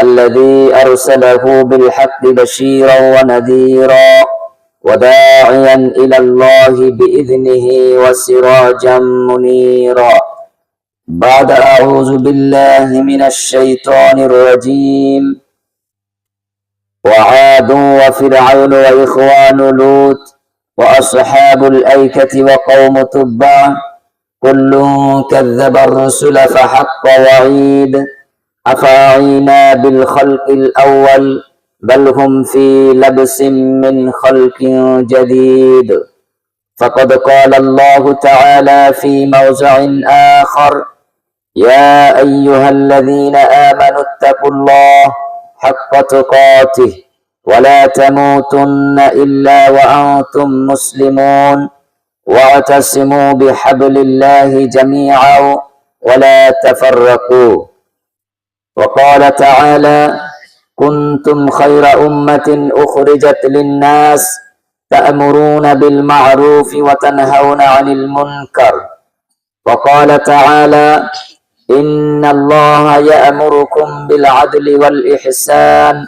الذي أرسله بالحق بشيرا ونذيرا وداعيا إلى الله بإذنه وسراجا منيرا. بعد أعوذ بالله من الشيطان الرجيم. وعاد وفرعون وإخوان لوط وأصحاب الأيكة وقوم تبع كل كذب الرسل فحق وعيد. أفعينا بالخلق الأول بل هم في لبس من خلق جديد. فقد قال الله تعالى في موضع آخر يا أيها الذين آمنوا اتقوا الله حق تقاته ولا تموتن إلا وأنتم مسلمون. واعتصموا بحبل الله جميعا ولا تفرقوا. وقال تعالى كنتم خير أمة أخرجت للناس تأمرون بالمعروف وتنهون عن المنكر وقال تعالى إن الله يأمركم بالعدل والإحسان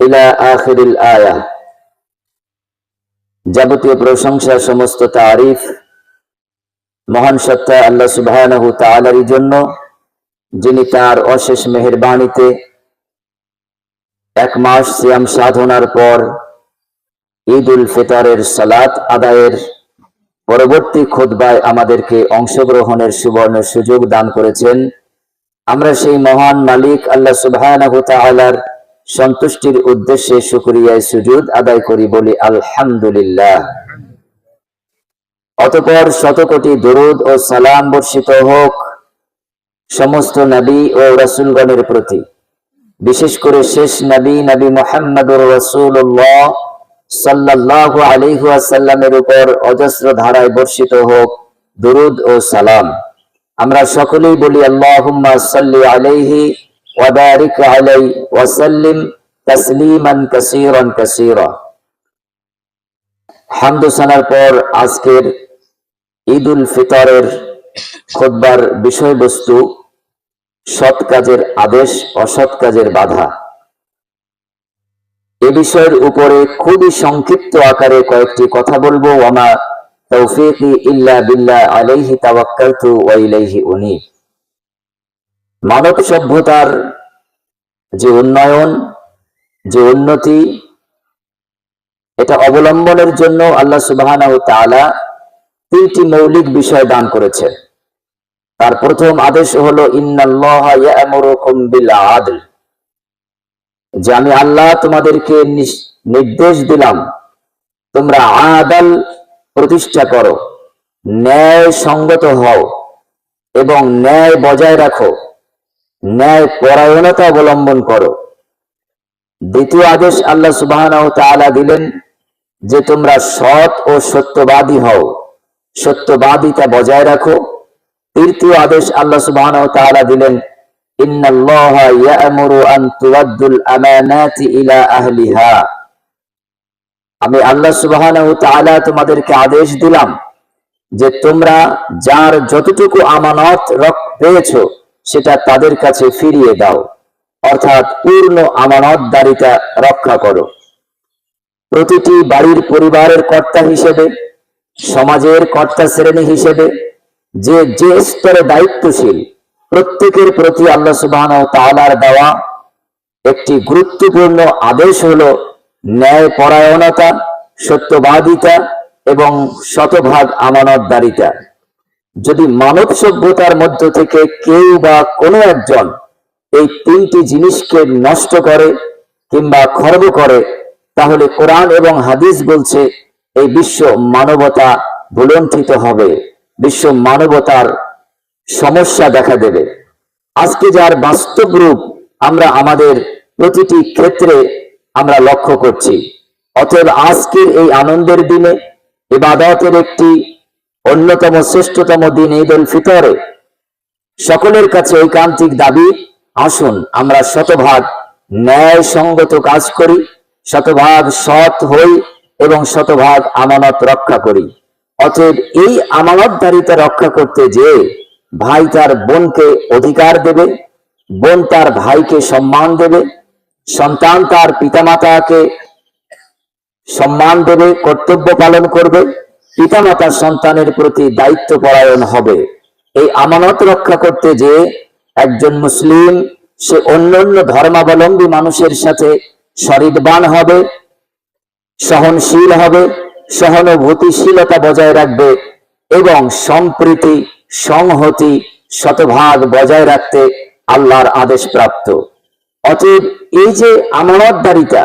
إلى آخر الآية যাবতীয় প্রশংসা সমস্ত তারিফ মহান সত্তা আল্লাহ সুবহানাহু তাআলারই জন্য যিনি তার অশেষ মেহেরবাণীতে এক মাস সিয়াম সাধনার পর ঈদ উল ফিতরের সালাত আদায়ের পরবর্তী খুতবায় আমাদেরকে অংশগ্রহণের সুবর্ণ সুযোগ দান করেছেন। আমরা সেই মহান মালিক আল্লাহ তাআলার সন্তুষ্টির উদ্দেশ্যে শুকরিয়ায় সুজুদ আদায় করি বলি আলহামদুলিল্লাহ। অতপর শতকোটি দরুদ ও সালাম বর্ষিত হোক। সমস্ত নবী ও রাসূলগণের প্রতি, বিশেষ করে শেষ নবী নবী মুহাম্মদুর রাসূলুল্লাহ সাল্লাল্লাহু আলাইহি ওয়াসাল্লামের উপর অজস্র ধারায় বর্ষিত হোক, দুরুদ ও সালাম। আমরা সকলেই বলি, আল্লাহুম্মা আলাইহি পর আজকের ঈদ উল ফিতরের খুতবার বিষয়বস্তু সৎ কাজের আদেশ, অসৎ কাজের বাধা। এ বিষয়ের উপরে খুবই সংক্ষিপ্ত আকারে কয়েকটি কথা বলব। ওয়ামা তৌফিকি ইল্লা বিল্লাহ আলাইহি তাওয়াক্কালতু ওয়া ইলাইহি উনীব মানব সভ্যতার যে উন্নয়ন, যে উন্নতি, এটা অবলম্বনের জন্য আল্লাহ সুবহানাহু তাআলা তিনটি মৌলিক বিষয় দান করেছেন। তার প্রথম আদেশ হলো যে আমি আল্লাহ তোমাদেরকে নির্দেশ দিলাম, তোমরা আদাল প্রতিষ্ঠা করো, ন্যায় সঙ্গত হও এবং ন্যায় বজায় রাখো, ন্যায় পরায়ণতা অবলম্বন করো। দ্বিতীয় আদেশ আল্লাহ তাআলা দিলেন যে তোমরা সৎ ও সত্যবাদী হও, সত্যবাদিতা বজায় রাখো তৃতীয় আদেশ আল্লাহ তাআলা দিলেন? আমি আল্লাহ তোমাদেরকে আদেশ দিলাম যে তোমরা যার যতটুকু আমানত পেয়েছ সেটা তাদের কাছে ফিরিয়ে দাও। অর্থাৎ পূর্ণ আমানত আমানতদারিতা রক্ষা করো। প্রতিটি বাড়ির পরিবারের কর্তা হিসেবে, সমাজের কর্তা শ্রেণি হিসেবে যে যে স্তরে দায়িত্বশীল, প্রত্যেকের প্রতি আল্লাহ সুবহান তাআলার দেওয়া একটি গুরুত্বপূর্ণ আদেশ হল ন্যায় পরায়ণতা সত্যবাদিতা এবং শতভাগ আমানতদারিতা। যদি মানব সভ্যতার মধ্য থেকে কেউ বা কোনো একজন এই তিনটি জিনিসকে নষ্ট করে কিংবা খর্ব করে, তাহলে কোরআন এবং হাদিস বলছে, এই বিশ্ব মানবতা ভুলণ্ঠিত হবে। বিশ্ব মানবতার সমস্যা দেখা দেবে। আজকে যার বাস্তব রূপ আমরা আমাদের প্রতিটি ক্ষেত্রে আমরা লক্ষ্য করছি। অতএব আজকের এই আনন্দের দিনে, ইবাদতের একটি অন্যতম শ্রেষ্ঠতম দিন ঈদ উল ফিতরে। সকলের কাছে ঐকান্তিক দাবি, আসুন আমরা শতভাগ ন্যায় সঙ্গত কাজ করি, শতভাগ সৎ হই এবং শতভাগ আমানত রক্ষা করি। অতএব এই আমানতদারিতা রক্ষা করতে যে ভাই তার বোনকে অধিকার দেবে, বোন তার ভাইকে সম্মান দেবে, সন্তান তার পিতামাতাকে সম্মান দেবে, কর্তব্য পালন করবে পিতামাতা সন্তানের প্রতি দায়িত্ব পরায়ণ হবে। এই আমানত রক্ষা করতে যে একজন মুসলিম, সে অন্যান্য ধর্মাবলম্বী মানুষের সাথে শরীরবান হবে, সহনশীল হবে সহানুভূতিশীলতা বজায় রাখবে এবং সম্প্রীতি, সংহতি, শতভাগ বজায় রাখতে আল্লাহর আদেশ প্রাপ্ত। অতএব এই যে আমানতদারিতা,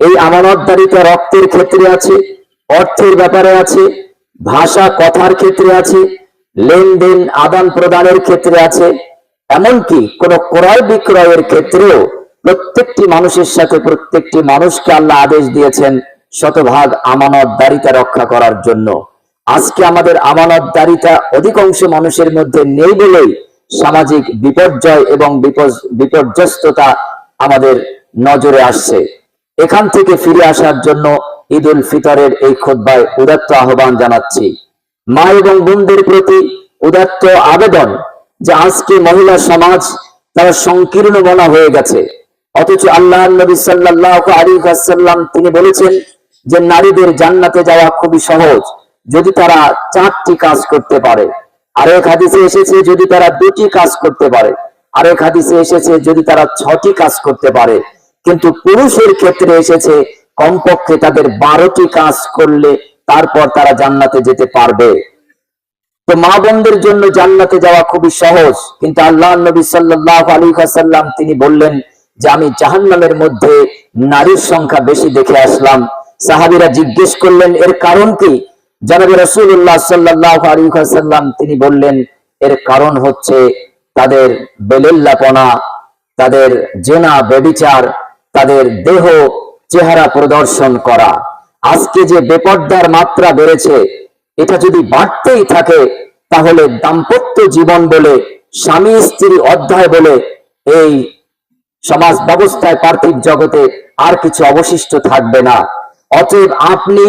এই আমানতদারিতা রক্তের ক্ষেত্রে আছে, অর্থের ব্যাপারে আছে, ভাষা, কথার ক্ষেত্রে আছে, লেনদেন, আদান প্রদানের ক্ষেত্রে আছে, এমনকি কোন ক্রয় বিক্রয়ের ক্ষেত্রেও প্রত্যেকটি মানুষের সাথে প্রত্যেকটি মানুষকে আল্লাহ আদেশ দিয়েছেন শতভাগ আমানতদারিতা রক্ষা করার জন্য। আজকে আমাদের আমানতদারিতা অধিকাংশ মানুষের মধ্যে নেই বলেই সামাজিক বিপর্যয় এবং বিপর্যস্ততা আমাদের নজরে আসছে। এখান থেকে ফিরে আসার জন্য ঈদ উল ফিতরের এই খোদ্বায় উদাত্ত আহ্বান জানাচ্ছি। মা এবং বোনদের প্রতি উদাত্ত আবেদন যে আজকে মহিলা সমাজ তারা সংকীর্ণ বনা হয়ে গেছে। অথচ আল্লাহ নবী সাল্লাহ আলী সাল্লাম তিনি বলেছেন যে নারীদের জান্নাতে যাওয়া খুবই সহজ, যদি তারা চারটি কাজ করতে পারে। আরেক হাদিসে এসেছে, যদি তারা দুটি কাজ করতে পারে। আরেক হাদিসে এসেছে, যদি তারা ছটি কাজ করতে পারে। কিন্তু পুরুষের ক্ষেত্রে এসেছে, কমপক্ষে তাদের বারোটি কাজ করলে তারপর তারা জান্নাতে যেতে পারবে। তো মা বোনদের জন্য জান্নাতে যাওয়া খুবই সহজ। কিন্তু আল্লাহ নবী সাল্লাহ আলী সাল্লাম তিনি বললেন যে, আমি জাহান্নামের মধ্যে নারীর সংখ্যা বেশি দেখে আসলাম। সাহাবিরা জিজ্ঞেস করলেন, এর কারণ কি? জানাবি রসুল্লাহ সাল্লাহ আলী সাল্লাম তিনি বললেন, এর কারণ হচ্ছে তাদের বেলেল্লাপনা, তাদের জেনা বেবিচার তাদের দেহ, চেহারা প্রদর্শন করা। আজকে যে বেপর্দার মাত্রা বেড়েছে, এটা যদি বাড়তেই থাকে, তাহলে দাম্পত্য জীবন বলে, স্বামী স্ত্রী অধ্যায় বলে, এই সমাজ ব্যবস্থায় পার্থিব জগতে আর কিছু অবশিষ্ট থাকবে না। অতএব আপনি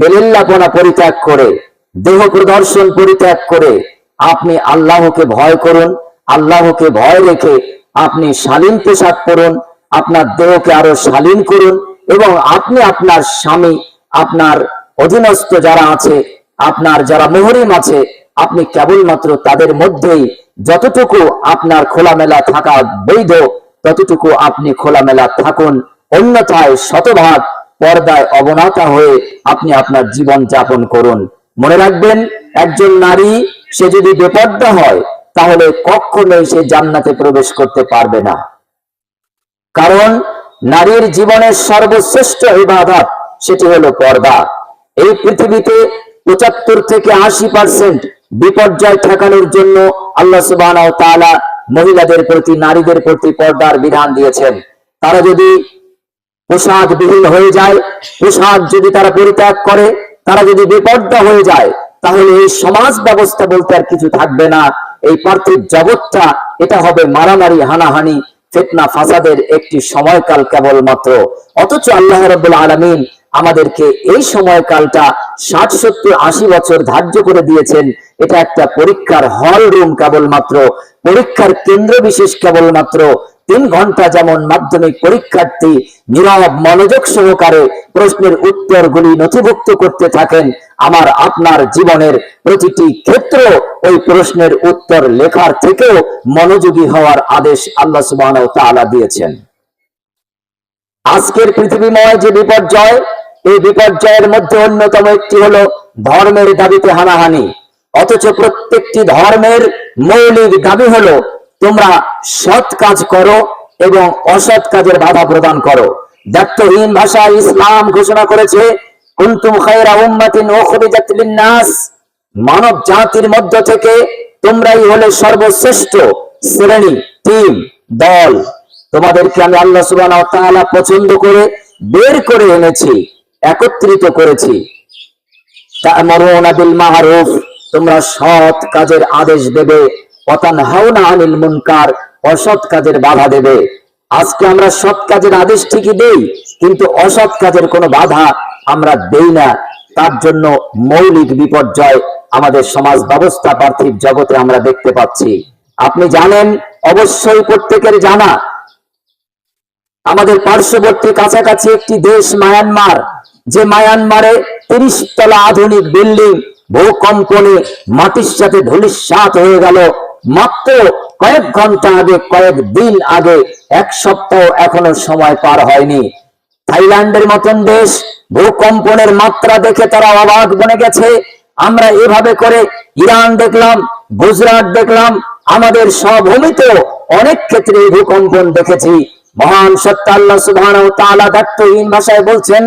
বেলেল্লাপনা পরিত্যাগ করে, দেহ প্রদর্শন পরিত্যাগ করে আপনি আল্লাহকে ভয় করুন, আল্লাহকে ভয় রেখে আপনি শালীন পোশাক পরুন, আপনার দেহকে আরও শালীন করুন এবং আপনি আপনার স্বামী, আপনার অধীনস্থ যারা আছে, আপনার যারা মোহরিম আছে, আপনি কেবলমাত্র তাদের মধ্যেই যতটুকু আপনার খোলামেলা থাকা বৈধ, ততটুকু আপনি খোলামেলা থাকুন। অন্যথায় শতভাগ পর্দায় অবনতা হয়ে আপনি আপনার জীবন যাপন করুন। মনে রাখবেন, একজন নারী, সে যদি বেপর্দা হয়, তাহলে কখনোই সে জান্নাতে প্রবেশ করতে পারবে না। কারণ নারীর জীবনের সর্বশ্রেষ্ঠ ইবাদত সেটি হলো পর্দা। এই পৃথিবীতে পঁচাত্তর থেকে আশি পার্সেন্ট বিপর্যয় ঠেকানোর জন্য আল্লাহ সুবাহ মহিলাদের প্রতি, নারীদের প্রতি পর্দার বিধান দিয়েছেন। তারা যদি পোশাক বিহীন হয়ে যায়। পোশাক যদি তারা পরিত্যাগ করে, তারা যদি বেপর্দা হয়ে যায়, তাহলে এই সমাজ ব্যবস্থা বলতে আর কিছু থাকবে না। এই পার্থিব জগৎটা, এটা হবে মারামারি, হানাহানি, ফেতনা, ফাসাদের একটি সময়কাল অথচ আল্লাহ আলমিন আমাদেরকে এই সময়কালটা ষাট, সত্তর, আশি বছর ধার্য করে দিয়েছেন। এটা একটা পরীক্ষার হল রুম কেবলমাত্র। পরীক্ষার কেন্দ্র বিশেষ কেবলমাত্র। তিন ঘণ্টা যেমন মাধ্যমিক পরীক্ষার্থী নীরব মনোযোগ সহকারে প্রশ্নের উত্তরগুলি নথিভুক্ত করতে থাকেন, আমার আপনার জীবনের প্রতিটি ক্ষেত্র ওই প্রশ্নের উত্তর লেখার থেকেও মনোযোগী হওয়ার আদেশ আল্লাহ সুবাহ তাআলা দিয়েছেন। আজকের পৃথিবীময় যে বিপর্যয়, এই বিপর্যয়ের মধ্যে অন্যতম একটি হলো ধর্মের দাবিতে হানাহানি। অথচ প্রত্যেকটি ধর্মের মৌলিক দাবি হলো তোমরা সৎ কাজ করো এবং অসৎ কাজের বাধা প্রদান করো। দায়িত্বহীন ভাষায় ইসলাম ঘোষণা করেছে, কুনতুম খায়রা উম্মাতিন উখরিজাত লিন-নাস। মানব জাতির মধ্য থেকে তোমরাই হলে সর্বশ্রেষ্ঠ শ্রেণি, টিম, দল। তোমাদেরকে আমি আল্লাহ সুবহানাহু ওয়া তাআলা পছন্দ করে বের করে এনেছি, একত্রিত করেছি। তা'মুরুনা বিল মা'রুফ তোমরা সৎ কাজের আদেশ দেবে। ওয়াতানহাউনা আনিল মুনকার, অসৎ কাজের বাধা দেবে। আজকে আমরা সৎ কাজের আদেশ ঠিকই দেই, কিন্তু অসৎ কাজের কোনো বাধা আমরা দেই না। তার জন্য মৌলিক বিপর্যয় আমাদের সমাজ ব্যবস্থা পার্থিব জগতে আমরা দেখতে পাচ্ছি। আপনি জানেন, অবশ্যই প্রত্যেকের জানা, আমাদের পার্শ্ববর্তী কাছাকাছি একটি দেশ মায়ানমার, যে মায়ানমারে তিরিশ তলা আধুনিক বিল্ডিং, ভূকম্পনে মাটির সাথে ধূলিসাৎ হয়ে গেল। মাত্র কয়েক ঘণ্টা আগে, কয়েক দিন আগে, এক সপ্তাহ এখনও সময় পার হয়নি। থাইল্যান্ডের মতন দেশ, ভূকম্পনের মাত্রা দেখে তারা অবাক বনে গেছে। আমরা এভাবে করে ইরান দেখলাম, গুজরাট দেখলাম, আমাদের স্বভূমিতেও অনেক ক্ষেত্রে ভূকম্পন দেখেছি। মহান সত্য আল্লাহ সুবহানাহু ওয়া তাআলা ভাষায় বলছেন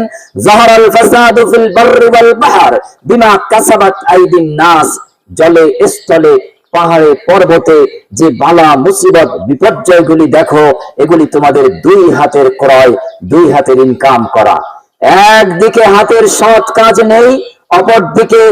জাহারাল ফাসাদু ফিল বাররি ওয়াল বাহর বিমা কাসাবাত আইদিন নাস। জলে, স্থলে পাহাড়ে পর্বতে যে বালা মুসিবত, বিপর্যয়গুলি দেখো, এগুলি তোমাদের দুই হাতের ক্রয়, দুই হাতের ইনকাম করা। একদিকে হাতের সৎ কাজ নেই, অপরদিকে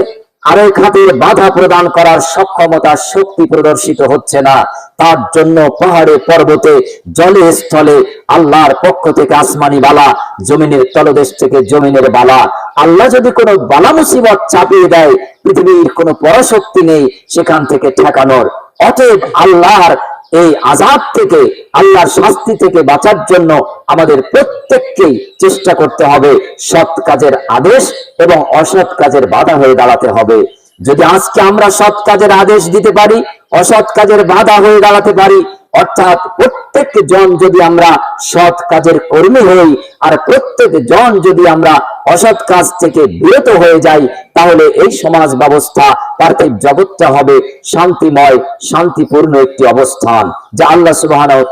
আরেক খাতে বাধা প্রদান করার সক্ষমতা শক্তি প্রদর্শিত হচ্ছে না। তার জন্য পাহাড়ে, পর্বতে, জলে, স্থলে, আল্লাহর পক্ষ থেকে আসমানি বালা, জমিনের তলদেশ থেকে জমিনের বালা। আল্লাহ যদি কোনো বালা মুসিবত চাপিয়ে দেয়, পৃথিবীর কোনো পরাশক্তি নেই সেখান থেকে ঠেকানোর। অতএব আল্লাহর এই আজাদ থেকে, আল্লাহর শাস্তি থেকে বাঁচার জন্য আমাদের প্রত্যেককেই চেষ্টা করতে হবে। সৎ কাজের আদেশ এবং অসৎ কাজের বাধা হয়ে দাঁড়াতে হবে। যদি আজকে আমরা সৎ কাজের আদেশ দিতে পারি, অসৎ কাজের বাধা হয়ে দাঁড়াতে পারি অর্থাৎ প্রত্যেক জন যদি আমরা সৎ কাজের কর্মী হই, আর প্রত্যেক জন যদি আমরা অসৎ কাজ থেকে বিরত হয়ে যাই, তাহলে এই সমাজ ব্যবস্থা পার্থিব জগৎটা হবে শান্তিময়, শান্তিপূর্ণ একটি অবস্থান, যা আল্লাহ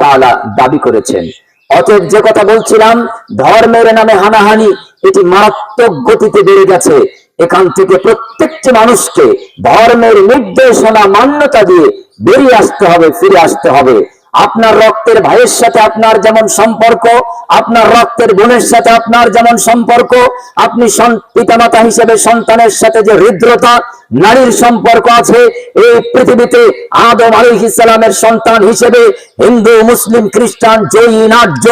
তাআলা দাবি করেছেন। অতএব যে কথা বলছিলাম, ধর্মের নামে হানাহানি, এটি মারাত্মক গতিতে বেড়ে গেছে। এখান থেকে প্রত্যেকটি মানুষকে ধর্মের নির্দেশনা, মান্যতা দিয়ে বেরিয়ে আসতে হবে ফিরে আসতে হবে। আপনার রক্তের ভাইয়ের সাথে আপনার যেমন সম্পর্ক, আপনার রক্তের বোনের সাথে আপনার যেমন সম্পর্ক, আপনি পিতামাতা হিসেবে সন্তানের সাথে যে হৃদ্রতা, নারীর সম্পর্ক আছে, এই পৃথিবীতে আদম আলী ইসলামের সন্তান হিসেবে হিন্দু, মুসলিম, খ্রিস্টান, জৈন, আর্য,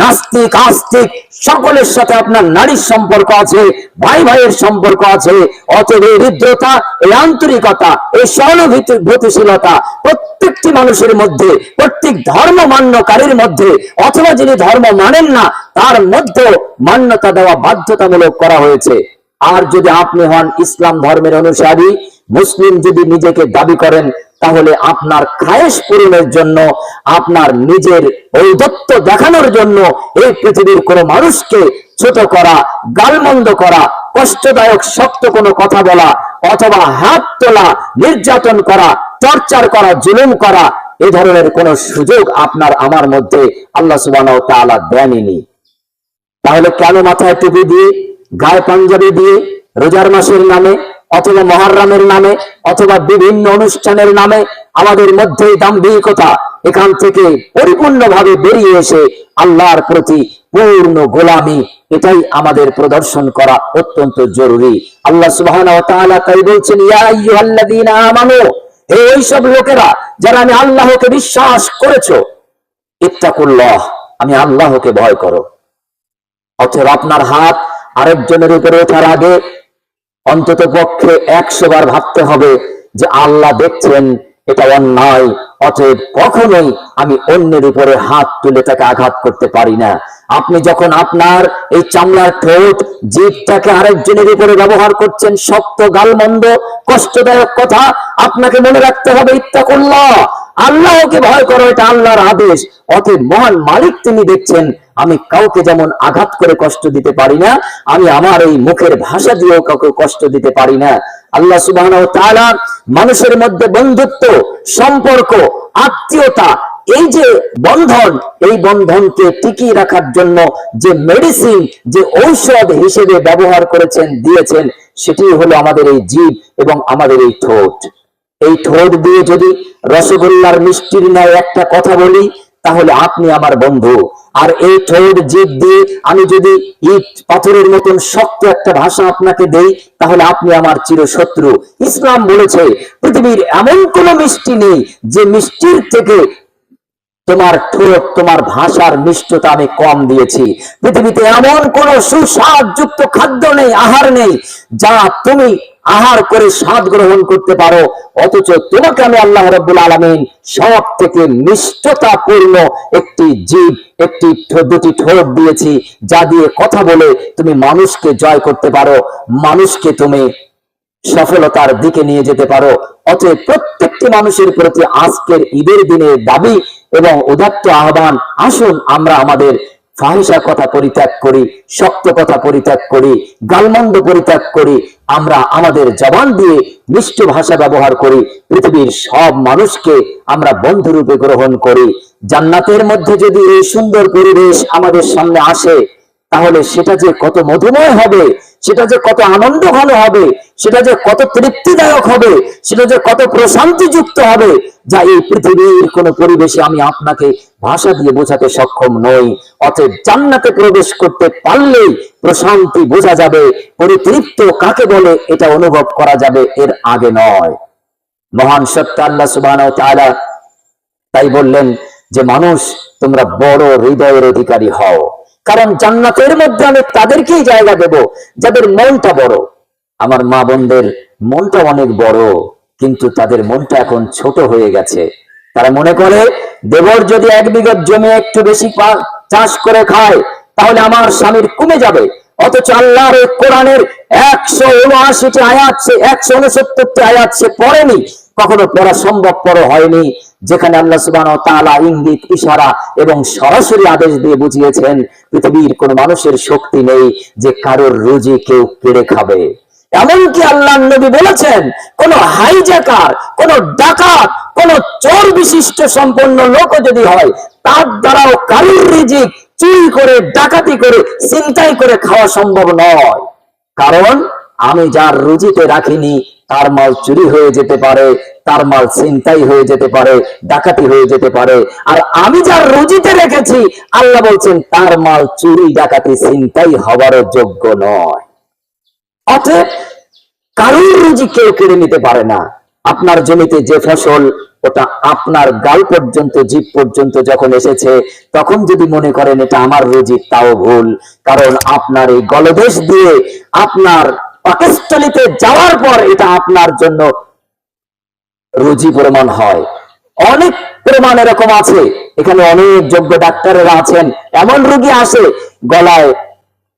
নাস্তিক, আস্তিক, সকলের সাথে আপনার নারীর সম্পর্ক আছে, ভাই ভাইয়ের সম্পর্ক আছে, অতএব এই হৃদ্রতা, এই আন্তরিকতা, এই সহানুভূতিশীলতা প্রত্যেকটি মানুষের মধ্যে, প্রত্যেক ধর্ম মান্যকারীর মধ্যে, অথবা যিনি ধর্ম মানেন না, তার মধ্যে মান্যতা দেওয়া বাধ্যতামূলক করা হয়েছে। আর যদি আপনি হন ইসলাম ধর্মের অনুসারী, মুসলিম যদি নিজেকে দাবি করেন, তাহলে আপনার খায়েশ পূরণের জন্য, আপনার নিজের ঔদত্ত দেখানোর জন্য এই পৃথিবীর কোনো মানুষকে ছোট করা, গালমন্দ করা, কষ্টদায়ক, শক্ত কোনো কথা বলা, অথবা হাত তোলা, নির্যাতন করা, টর্চার করা, জুলুম করা এ ধরনের কোন সুযোগ আপনার আমার মধ্যে আল্লাহ সুবহানাহু ওয়া তাআলা দেননি। তাহলে কেন মাথায় টুপি দিয়ে, গায়ে পাঞ্জাবি দিয়ে, রোজার মাসের নামে, অথবা মহারামের নামে, অথবা বিভিন্ন অনুষ্ঠানের নামে আমাদের মধ্যে দাম্ভিকতা এখান থেকে পরিপূর্ণভাবে বেরিয়ে এসে আল্লাহর প্রতি পূর্ণ গোলামি, এটাই আমাদের প্রদর্শন করা অত্যন্ত জরুরি। আল্লাহ তাআলা তাই বলছেন, ইয়া আইয়ুহাল্লাযীনা আমানু হে ওইসব লোকেরা যারা আমি আল্লাহকে বিশ্বাস করেছ, ইত্তাকুল্লাহ, আমি আল্লাহকে ভয় করো। অথবা আপনার হাত আরেকজনের উপরে ওঠার আগে অন্তত পক্ষে একশো বার ভাবতে হবে যে আল্লাহ দেখছেন, এটা অন্যায় অতএব কখনোই আমি অন্যের উপরে হাত তুলে তাকে আঘাত করতে পারি না। আপনি যখন আপনার এই চামড়ার ঠোঁট জিভটাকে আরেকজনের উপরে ব্যবহার করছেন, শক্ত, গালমন্দ, কষ্টদায়ক কথা, আপনাকে মনে রাখতে হবে, ইত্তাকুল্লাহ, আল্লাহকে ভয় করো, এটা আল্লাহর আদেশ। অতএব মহান মালিক তিনি দেখছেন, আমি কাউকে যেমন আঘাত করে কষ্ট দিতে পারি না, আমি আমার এই মুখের ভাষা দিয়েও কাউকে কষ্ট দিতে পারি না। আল্লাহ তাআলা মানুষের মধ্যে বন্ধুত্ব, সম্পর্ক, আত্মীয়তা, এই যে বন্ধন, এই বন্ধনকে টিকিয়ে রাখার জন্য যে মেডিসিন যে ঔষধ হিসেবে ব্যবহার করেছেন, দিয়েছেন, সেটি হলো আমাদের এই জীব এবং আমাদের এই ঠোঁট। এই ঠোঁট দিয়ে যদি রসগোল্লার মিষ্টির ন্যায় একটা কথা বলি তাহলে আপনি আমার বন্ধু। আর এই ঠোঁট জিভ দিয়ে আমি যদি ইট পাথরের মতন শক্ত একটা ভাষা আপনাকে দেই, তাহলে আপনি আমার চিরশত্রু। ইসলাম বলেছে, পৃথিবীর এমন কোন মিষ্টি নেই যে মিষ্টির থেকে তোমার ঠোঁট, তোমার ভাষার মিষ্টতা আমি কম দিয়েছি। পৃথিবীতে এমন কোন সুস্বাদ যুক্ত খাদ্য নেই, আহার নেই, যা তুমি আহার করে স্বাদ গ্রহণ করতে পারো। অথচ তোমাকে আমি আল্লাহ রব্বুল আলমিন সব থেকে মিষ্টতাপূর্ণ একটি জীব, একটি দুটি ঠোঁট দিয়েছি, যা দিয়ে কথা বলে তুমি মানুষকে জয় করতে পারো, মানুষকে তুমি সফলতার দিকে নিয়ে যেতে পারো। অতএব প্রত্যেকটি মানুষের প্রতি আজকের ঈদের দিনে দাবি এবং উদাত্ত আহ্বান, আসুন আমরা আমাদের ফাহিসা কথা পরিত্যাগ করি, শক্ত কথা পরিত্যাগ করি, গালমন্দ পরিত্যাগ করি, আমরা আমাদের জবান দিয়ে মিষ্ট ভাষা ব্যবহার করি, পৃথিবীর সব মানুষকে আমরা বন্ধুরূপে গ্রহণ করি। জান্নাতের মধ্যে যদি এই সুন্দর পরিবেশ আমাদের সামনে আসে, তাহলে সেটা যে কত মধুময় হবে সেটা যে কত আনন্দ ঘন হবে, সেটা যে কত তৃপ্তিদায়ক হবে, সেটা যে কত প্রশান্তি যুক্ত হবে, যা এই পৃথিবীর কোন পরিবেশে আমি আপনাকে ভাষা দিয়ে বোঝাতে সক্ষম নই। অতএব জান্নাতে প্রবেশ করতে পারলেই প্রশান্তি বোঝা যাবে, পরিতৃপ্ত কাকে বলে এটা অনুভব করা যাবে, এর আগে নয়। মহান সত্য আল্লাহ সুবাহ তাই বললেন যে, মানুষ, তোমরা বড় হৃদয়ের অধিকারী হও। কারণ জান্নাতের মধ্যে আমি তাদেরকেই জায়গা দেব, যাদের মনটা বড়। আমার মা বোনদের মনটা অনেক বড়, কিন্তু তাদের মনটা এখন ছোট হয়ে গেছে। তারা মনে করে, দেবর যদি এক বিঘা জমি একটু বেশি চাষ করে খায়, তাহলে আমার স্বামীর কমে যাবে। অথচ আল্লাহর কোরআনের একশো উনআশিটি আয়াত একশো উনসত্তরটি আয়াত সে পড়েনি। কখনো পড়া সম্ভবপর হয়নি, যেখানে আল্লাহ সুবাহ তালা ইঙ্গিত, ইশারা এবং সরাসরি আদেশ দিয়ে বুঝিয়েছেন, পৃথিবীর কোন মানুষের শক্তি নেই যে কারোর রুজি কেউ কেড়ে খাবে। এমনকি আল্লাহ নবী বলেছেন, কোন হাইজাকার, কোন ডাকাত, কোন চোর বিশিষ্ট সম্পন্ন লোক যদি হয়, তার দ্বারাও কারুর রিজিক চুরি করে, ডাকাতি করে চিন্তাই করে খাওয়া সম্ভব নয়। কারণ আমি যার রুজিতে রাখিনি, তার মাল চুরি হয়ে যেতে পারে, তার মাল ছিনতাই হয়ে যেতে পারে, ডাকাতি হয়ে যেতে পারে। আর আমি যার রুজিতে রেখেছি, আল্লাহ বলছেন, তার মাল চুরি, ডাকাতি, ছিনতাই হবারও যোগ্য নয়। অতএব কারুর রুজি কেউ কেড়ে নিতে পারে না। আপনার জমিতে যে ফসল, ওটা আপনার গাল পর্যন্ত, জীব পর্যন্ত যখন এসেছে, তখন যদি মনে করেন এটা আমার রুজি, তাও ভুল। কারণ আপনার এই গলদেশ দিয়ে আপনার পাকস্থলিতে যাওয়ার পর এটা আপনার জন্য রুজি প্রমাণ হয়। অনেক প্রমাণ এরকম আছে। এখানে অনেক যোগ্য ডাক্তারেরা আছেন। এমন রোগী আসে গলায়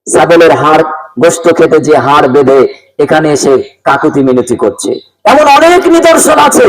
ছাগলের হাড়, গোস্ত খেতে যে হাড় বেঁধে এখানে এসে কাকুতি মিনতি করছে। এমন অনেক নিদর্শন আছে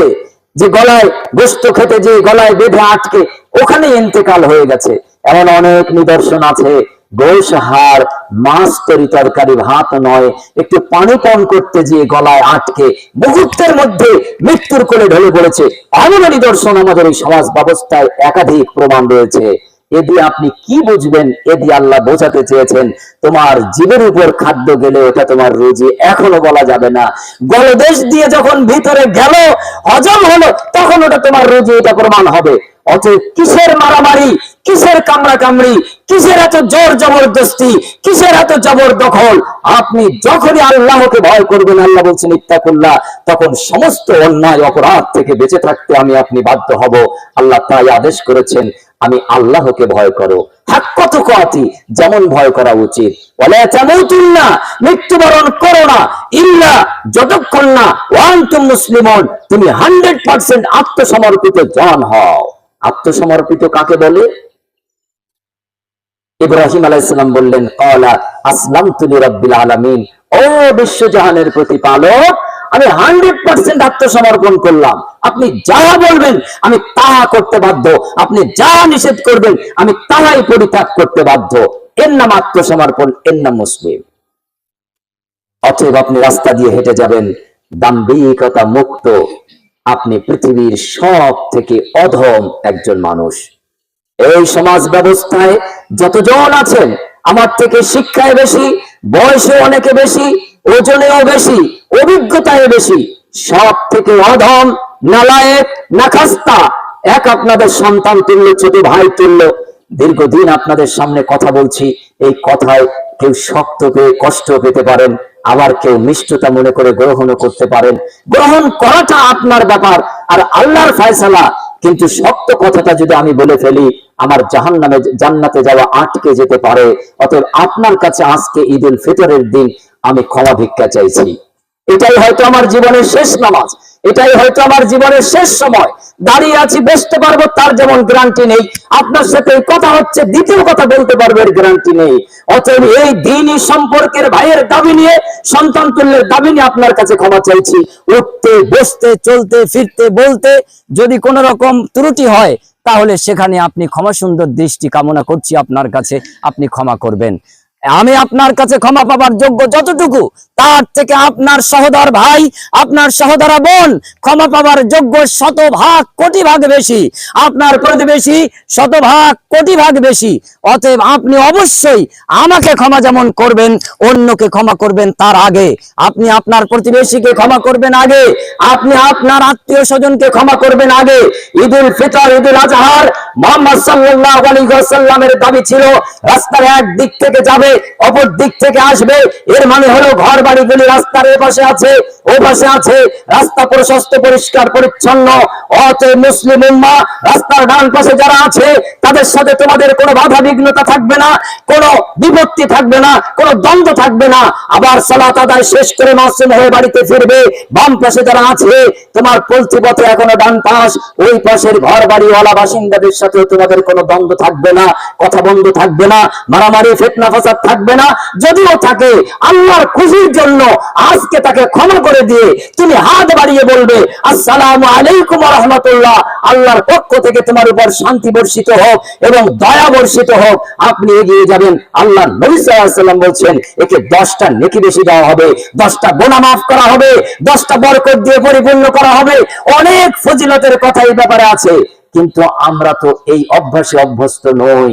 যে গলায় গোস্ত খেতে যে গলায় বেঁধে আটকে ওখানে ইন্তেকাল হয়ে গেছে। এমন অনেক নিদর্শন আছে গোশ হার মাছ তরি তরকারি ভাত নয়, একটু পানি পান করতে গিয়ে গলায় আটকে মুহূর্তের মধ্যে মৃত্যুর কোলে ঢলে পড়েছে। এমন নিদর্শন আমাদের এই সমাজ ব্যবস্থায় একাধিক প্রমাণ রয়েছে। এ আপনি কি বুঝবেন? এ আল্লাহ বোঝাতে চেয়েছেন, তোমার জীবের উপর খাদ্য গেলে ওটা তোমার রুজি। এখনও বলা যাবে না। গলদেশ দিয়ে যখন ভিতরে গেল, হজম হলো, তখন ওটা তোমার রুজি, এটা প্রমাণ হবে। কিসের মারামারি, কিসের কামড়া কামড়ি কিসের এত জোর জবরদস্তি, কিসের এত জবর দখল আপনি যখনই আল্লাহকে ভয় করবেন, আল্লাহ বলছেন, ইত্তাকুল্লাহ তখন সমস্ত অন্যায়, অপরাধ থেকে বেঁচে থাকতে আমি আপনি বাধ্য হব। আল্লাহ তাই আদেশ করেছেন আমি আল্লাহকে ভয় করো। যেমন ভয় করা উচিত। মৃত্যুবরণ করো না। ইল্লা যতক্ষণ না ওয়ান টু মুসলিমন, তুমি হান্ড্রেড পার্সেন্ট আত্মসমর্পিত জন হও। আত্মসমর্পিত কাকে বলে? ইব্রাহিম আলাইসালাম বললেন, কলা আসলাম তুলি রব্বিল আলমিন। ও বিশ্বজাহানের প্রতিপালক আমি হান্ড্রেড পার্সেন্ট আত্মসমর্পণ করলাম। আপনি যা বলবেন, আমি তা করতে বাধ্য। আপনি যা নিষেধ করবেন, আমি তাহাই পরিত্যাগ করতে বাধ্য। এর নাম আত্মসমর্পণ, এর নাম মুসলিম। অতএব আপনি রাস্তা দিয়ে হেঁটে যাবেন। দাম্ভিকতা মুক্ত। আপনি পৃথিবীর সব থেকে অধম একজন মানুষ। এই সমাজ ব্যবস্থায় যতজন আছেন, আমার থেকে শিক্ষায় বেশি বয়সে অনেকে বেশি, ওজনেও বেশি অভিজ্ঞতায় বেশি। সব থেকে অধম নালায়েক নাখাস্তা। এক আপনাদের সন্তান তুল্য, ছোট ভাই তুল্য। দীর্ঘদিন আপনাদের সামনে কথা বলছি। এই কথায় কেউ শক্ত পেয়ে কষ্ট পেতে পারেন। আবার কেউ মিষ্টতা মনে করে গ্রহণও করতে পারেন। গ্রহণ করাটা আপনার ব্যাপার আর আল্লাহর ফয়সালা। কিন্তু শক্ত কথাটা যদি আমি বলে ফেলি, আমার জাহান নামে জান্নাতে যাওয়া আটকে যেতে পারে। অতএব আপনার কাছে আজকে ঈদ উল ফিতরের দিন আমি ক্ষমা ভিক্ষা চাইছি। এটাই হয়তো আমার জীবনের শেষ নামাজ, এটাই হয়তো আমার জীবনের শেষ সময়। দাঁড়িয়ে আছি, বসতে পারব, তার যেমন গ্যারান্টি নেই। আপনার সাথে কথা হচ্ছে, দ্বিতীয় কথা বলতে পারব, এর গ্যারান্টি নেই। অতএব এই দিনই সম্পর্কের ভাইয়ের দাবি নিয়ে, সন্তান তুল্যের দাবি নিয়ে আপনার কাছে ক্ষমা চাইছি। উঠতে, বসতে, চলতে, ফিরতে, বলতে যদি কোনো রকম ত্রুটি হয়, তাহলে সেখানে আপনি ক্ষমা সুন্দর দৃষ্টি কামনা করছি আপনার কাছে, আপনি ক্ষমা করবেন। আমি আপনার কাছে ক্ষমা পাবার যোগ্য যতটুকু, তার থেকে আপনার সহদর ভাই, আপনার সহদরা বোন ক্ষমা পাবার যোগ্য শতভাগ কোটি ভাগ বেশি। আপনার প্রতিবেশী শতভাগ কোটি ভাগ বেশি। অতএব আপনি অবশ্যই আমাকে ক্ষমা যেমন করবেন, অন্যকে ক্ষমা করবেন তার আগে। আপনি আপনার প্রতিবেশীকে ক্ষমা করবেন আগে। আপনি আপনার আত্মীয় স্বজনকে ক্ষমা করবেন আগে। ঈদুল ফিতর, ঈদুল আজহার মোহাম্মদ সাল্লাল্লাহু আলাইহি ওয়াসাল্লামের দাবি ছিল, রাস্তার এক দিক থেকে যাবে অপর দিক থেকে আসবে। এর মানে হলো ঘর বাড়িগুলি রাস্তার এ পাশে আছে ও পাশে আছে। রাস্তা প্রশস্ত, পরিষ্কার, পরিচ্ছন্ন। অতএব মুসলিম উম্মা, রাস্তার ডান পাশে যারা আছে, তাদের সাথে তোমাদের কোনো বাধা বিঘ্নতা থাকবে না, কোনো বিপত্তি থাকবে না, কোনো দ্বন্দ্ব থাকবে না। আবার সালাত আদায় শেষ করে মাসুম হয়ে বাড়িতে ফিরবে। বাম পাশে যারা আছে, তোমার পলতি পথে এখনও ডান পাশ, ওই পাশের ঘর বাড়িওয়ালা বাসিন্দাদের সাথে তোমাদের কোনো দ্বন্দ্ব থাকবে না, কথা বন্ধ থাকবে না। মারামারি, ফেতনা, ফাসাদ থাকবে না। যদিও থাকে, আল্লাহর খুশির জন্য আজকে তাকে ক্ষমা করে দিয়ে তুমি হাত বাড়িয়ে বলবে, আসসালামু আলাইকুম রহমতুল্লাহ। আল্লাহর পক্ষ থেকে তোমার উপর শান্তি বর্ষিত হোক এবং দয়া বর্ষিত হোক। আপনি এগিয়ে যাবেন। আল্লাহ নবী সাল্লাম বলছেন, একে দশটা নেকি বেশি দেওয়া হবে, দশটা গোনা মাফ করা হবে, দশটা বরকত দিয়ে পরিপূর্ণ করা হবে। অনেক ফজিলতের কথা এই ব্যাপারে আছে। কিন্তু আমরা তো এই অভ্যাসে অভ্যস্ত নই।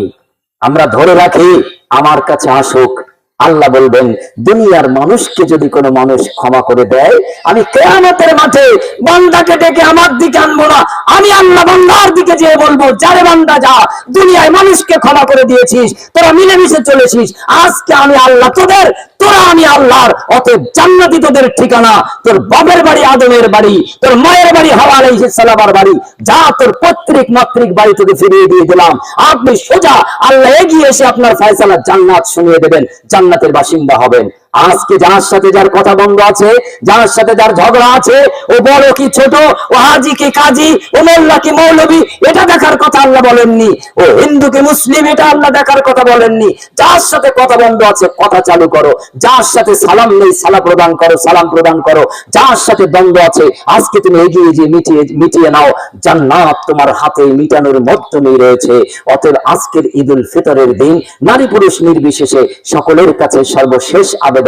আমরা ধরে রাখি আমার কাছে আসুক। আল্লাহ বলবেন, দুনিয়ার মানুষকে যদি কোনো মানুষ ক্ষমা করে দেয়, আমি কেয়ামতের মাঠে বান্দাকে ডেকে আমার দিকে আনব না। আমি আল্লাহ বান্দার দিকে যেয়ে বলব, যারে বান্দা যা, দুনিয়ায় মানুষকে ক্ষমা করে দিয়েছিস, তোরা মিলেমিশে চলেছিস, আজকে আমি আল্লাহ তোদের, তোরা আমি আল্লাহর, অতএব জান্নাতি তোদের ঠিকানা, তোর বাবের বাড়ি, আদমের বাড়ি, তোর মায়ের বাড়ি, হাওয়া সালাবার বাড়ি, যা তোর পৈতৃক মাতৃক বাড়ি তোকে ফিরিয়ে দিয়ে দিলাম আপনি সোজা আল্লাহ এগিয়ে এসে আপনার ফয়সালা জান্নাত শুনিয়ে দেবেন। জান্নাতের বাসিন্দা হবেন। আজকে যার সাথে যার কথা বন্ধ আছে, যার সাথে যার ঝগড়া আছে, ও বড় কি ছোট, ও হাজি কি কাজী, ও মোল্লা কি মৌলবী, এটা দেখার কথা আল্লাহ বলেননি। ও হিন্দু কি মুসলিম, এটা আল্লাহ দেখার কথা বলেননি। যার সাথে কথা বন্ধ আছে, কথা চালু করো। যার সাথে সালাম নেই, সালাম প্রদান করো, সালাম প্রদান করো। যার সাথে দ্বন্দ্ব আছে, আজকে তুমি এগিয়ে যে মিটিয়ে মিটিয়ে নাও। জান্নাত তোমার হাতে মিটানোর মাধ্যমেই রয়েছে। অতএব আজকের ঈদুল ফিতরের দিন, নারী পুরুষ নির্বিশেষে সকলের কাছে সর্বশেষ আবেদন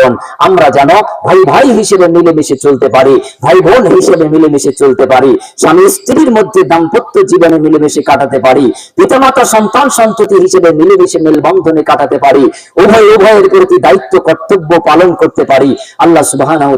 আমরা যেন ভাই ভাই হিসেবে মিলেমিশে চলতে পারি, ভাই বোন হিসেবে মিলেমিশে চলতে পারি, স্বামী স্ত্রীর মধ্যে দাম্পত্য জীবনে মিলেমিশে কাটাতে পারি, পিতামাতা সন্তান সন্ততি হিসেবে মিলেমিশে মেলবন্ধনে কাটাতে পারি, উভয় উভয়ের প্রতি দায়িত্ব, কর্তব্য পালন করতে পারি। আল্লাহ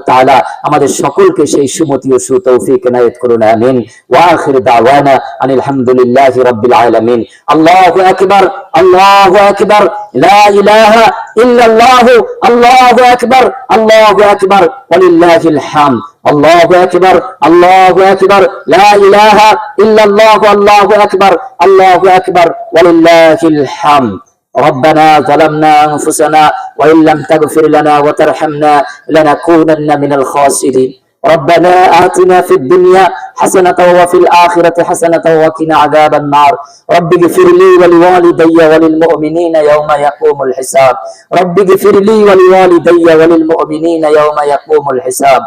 তাআলা আমাদের সকলকে সেই সুমতি ও সুতৌফিক এনায়েত করুন, আমিন। ওয়া আখির দাওয়ানা আনিল হামদুলিল্লাহি রাব্বিল আলামিন। আল্লাহু আকবার আল্লাহু আকবার, লা ইলাহা ইল্লাল্লাহ, আল্লাহু أكبر الله أكبر ولله الحمد الله أكبر الله أكبر لا إله إلا الله الله أكبر الله أكبر ولله الحمد. ربنا ظلمنا أنفسنا وإن لم تغفر لنا وترحمنا لنكونن من الخاسرين. ربنا آتنا في الدنيا حسنة وفي الآخرة حسنة وقنا عذاب النار. رب اغفر لي ولوالدي وللمؤمنين يوم يقوم الحساب. رب اغفر لي ولوالدي وللمؤمنين يوم يقوم الحساب.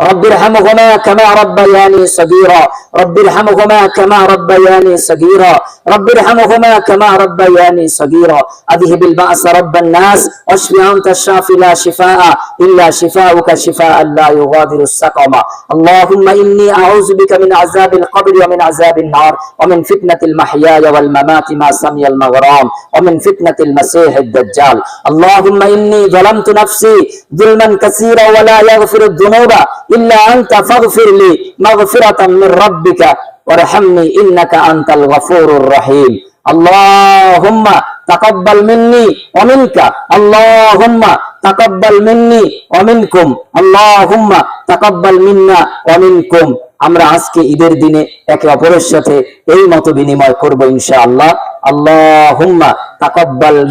رب ارحمهما كما ربياني صغيرا. رب ارحمهما كما ربياني صغيرا. رب ارحمهما كما ربياني صغيرا. أذهب البأس رب الناس واشف أنت الشافي لا شفاء إلا شفاؤك شفاء لا يغادر السقما اللهم إني أعوذ بك من عذاب القبر ومن عذاب النار ومن فتنة المحيا والممات ما سمي المغرام ومن فتنة المسيح الدجال. اللهم إني ظلمت نفسي ظلما كثيرا ولا يغفر الذنوب. ইল্লা আনতা ফাগফিরলি মাগফিরাতাম মির রাব্বিকা ওয়ারহামনি ইন্নাকা আনতাল গফুরুর রহিম আল্লাহুম্মা তাকাব্বাল মিন্নি ওয়া মিনকা আল্লাহুম্মা তাকাব্বাল মিন্নি ওয়া মিনকুম আল্লাহুম্মা তাকাব্বাল মিন্না ওয়া মিনকুম আমরা আজকে ঈদের দিনে একে অপরের সাথে এই মত বিনিময় করব ইনশা আল্লাহ আল্লাহ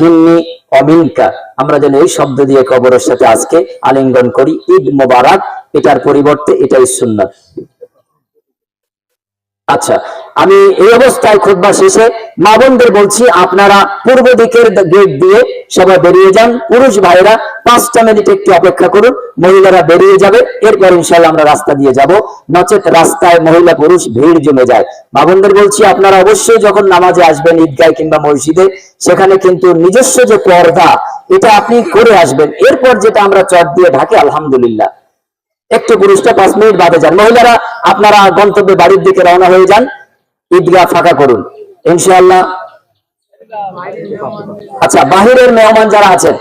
মিন্নি অমিনকা মিনকা। আমরা যেন এই শব্দ দিয়ে কবরের সাথে আজকে আলিঙ্গন করি। ঈদ মোবারক, এটার পরিবর্তে এটাই সুন্নাত। আচ্ছা আমি এই অবস্থায় খুতবা শেষে মা বোনদের বলছি, আপনারা পূর্ব দিকের গেট দিয়ে সবাই বেরিয়ে যান। পুরুষ ভাইরা পাঁচটা মিনিট একটু অপেক্ষা করুন, মহিলারা বেরিয়ে যাবে। এরপর ইনশাল্লাহ আমরা রাস্তা দিয়ে যাব। নচেত রাস্তায় মহিলা পুরুষ ভিড় জমে যায়। মা বোনদের বলছি, আপনারা অবশ্যই যখন নামাজে আসবেন ঈদগায় কিংবা মসজিদে, সেখানে কিন্তু নিজস্ব যে পর্দা, এটা আপনি করে আসবেন। এরপর যেটা আমরা চট দিয়ে ঢাকে, আলহামদুলিল্লাহ। একটু পুরুষটা পাঁচ মিনিট বাদে যান। মহিলারা, আপনারা গন্তব্যে বাড়ির দিকে রওনা হয়ে যান। ঈদগাহ ফাঁকা করুন। ইনশাআল্লাহ। আচ্ছা বাহিরের মেহমান যারা আছেন,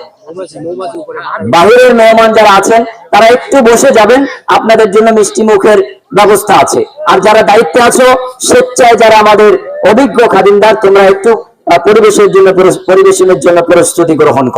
বাহিরের মেহমান যারা আছেন, তারা একটু বসে যাবেন। আপনাদের জন্য মিষ্টি মুখের ব্যবস্থা আছে। আর যারা দায়িত্বে আছো, স্বেচ্ছায় যারা আমাদের অভিজ্ঞ খাদিমদার, তোমরা একটু পরিবেশের জন্য, পরিবেশনের জন্য প্রস্তুতি গ্রহণ করো।